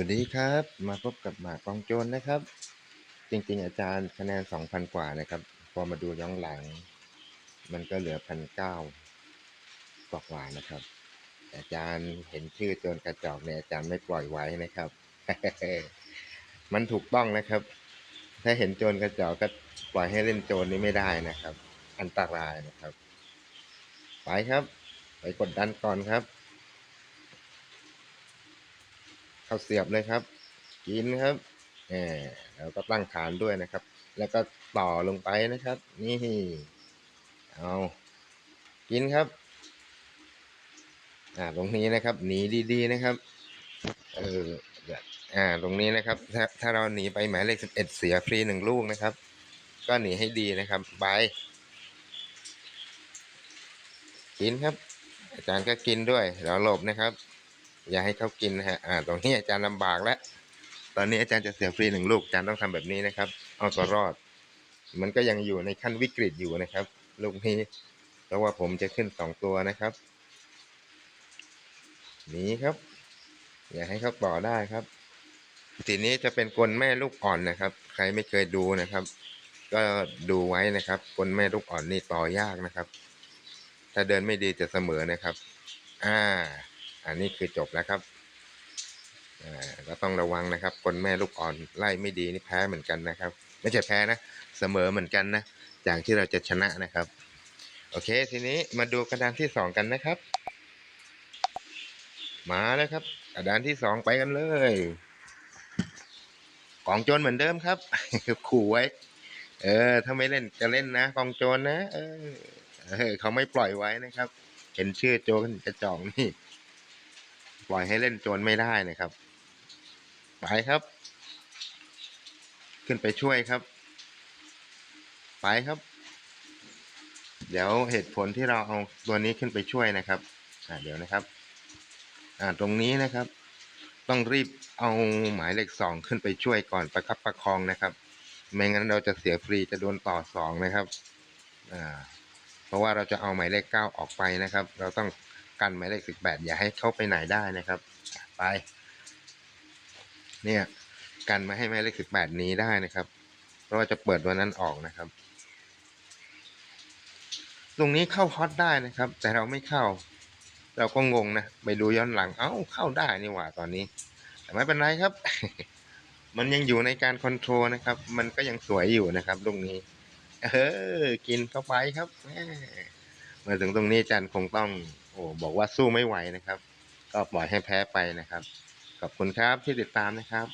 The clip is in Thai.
วัสดีครับมาพบกับหมากองโจรนะครับ จริงๆ อาจารย์คะแนน 2,000 กว่านะครับ พอมาดูย้อนหลัง มันก็เหลือพันเก้ากว่านะครับ อาจารย์เห็นชื่อโจรกระจอกเนี่ยอาจารย์ไม่ปล่อยไว้นะครับ มันถูกต้องนะครับ ถ้าเห็นโจรกระจอกก็ปล่อยให้เล่นโจรนี้ไม่ได้นะครับ อันตรายนะครับ ไปครับ ไปกดดันก่อนครับ เข้าวเสียบเลยครับ กินครับแหมแล้วก็ตั้งฐานด้วยนะครับ แล้วก็ต่อลงไปนะครับ นี่เอากินครับอ่าตรงนี้นะครับหนีดีๆนะครับเอออ่าตรงนี้นะครับ ถ้าถ้าเราหนีไปหมายเลขสิบเอ็ดเสียฟรีหนึ่งลูกนะครับ ก็หนีให้ดีนะครับไปกินครับ อาจารย์ก็กินด้วยเราหลบนะครับ อย่าให้เขากินนะฮะอ่าตรงนี้อาจารย์ลำบากแล้วตอนนี้อาจารย์จะเสียฟรีหนึ่งลูกอาจารย์ต้องทำแบบนี้นะครับ เอาตัวรอด มันก็ยังอยู่ในขั้นวิกฤตอยู่นะครับ ลูกนี้เพราะว่าผมจะขึ้นสองตัวนะครับหนีครับ อย่าให้เขาต่อได้ครับทีนี้จะเป็นกลแม่ลูกอ่อนนะครับ ใครไม่เคยดูนะครับ ก็ดูไว้นะครับกลแม่ลูกอ่อนนี่ต่อยากนะครับ ถ้าเดินไม่ดีจะเสมอนะครับ อ่า อันนี้คือจบแล้วครับก็ต้องระวังนะครับ คนแม่ลูกอ่อนไล่ไม่ดีนี่แพ้เหมือนกันนะครับ ไม่ใช่แพ้นะเสมอเหมือนกันนะจากที่เราจะชนะนะครับ โอเค ทีนี้มาดูกระดานที่สองกันนะครับ มาแล้วครับ กระดานที่สองไปกันเลยกองโจรเหมือนเดิมครับขู่ไว้ เออ ถ้าไม่เล่นจะเล่นนะกองโจรนะเออเขาไม่ปล่อยไว้นะครับ เห็นชื่อโจรกระจอกนี่ ปล่อยให้เล่นโจรไม่ได้นะครับ ไปครับ ขึ้นไปช่วยครับ ไปครับ เดี๋ยวเหตุผลที่เราเอาตัวนี้ขึ้นไปช่วยนะครับอ่าเดี๋ยวนะครับอ่าตรงนี้นะครับ ต้องรีบเอาหมายเลขสองขึ้นไปช่วยก่อนประคับประคองนะครับ ไม่งั้นเราจะเสียฟรีจะโดนต่อสองนะครับอ่าเพราะว่าเราจะเอาหมายเลขเก้าออกไปนะครับ เราต้อง กันหมายเลขสิบแปดอย่าให้เข้าไปไหนได้นะครับ ไป เนี่ย กันไมาให้หมายเลขสิบแปดนี้ได้นะครับ เพราะว่าจะเปิดตัวนั้นออกนะครับ ตรงนี้เข้าฮอตได้นะครับ แต่เราไม่เข้า เราก็งงนะไปดูย้อนหลังเอ้าเข้าได้นี่หว่าตอนนี้ แต่ไม่เป็นไรครับ มันยังอยู่ในการคอนโทรลนะครับ มันก็ยังสวยอยู่นะครับตรงนี้เออ กินเข้าไปครับ มาถึงตรงนี้จันคงต้อง โอ้บอกว่าสู้ไม่ไหวนะครับ ก็ปล่อยให้แพ้ไปนะครับ ขอบคุณครับที่ติดตามนะครับ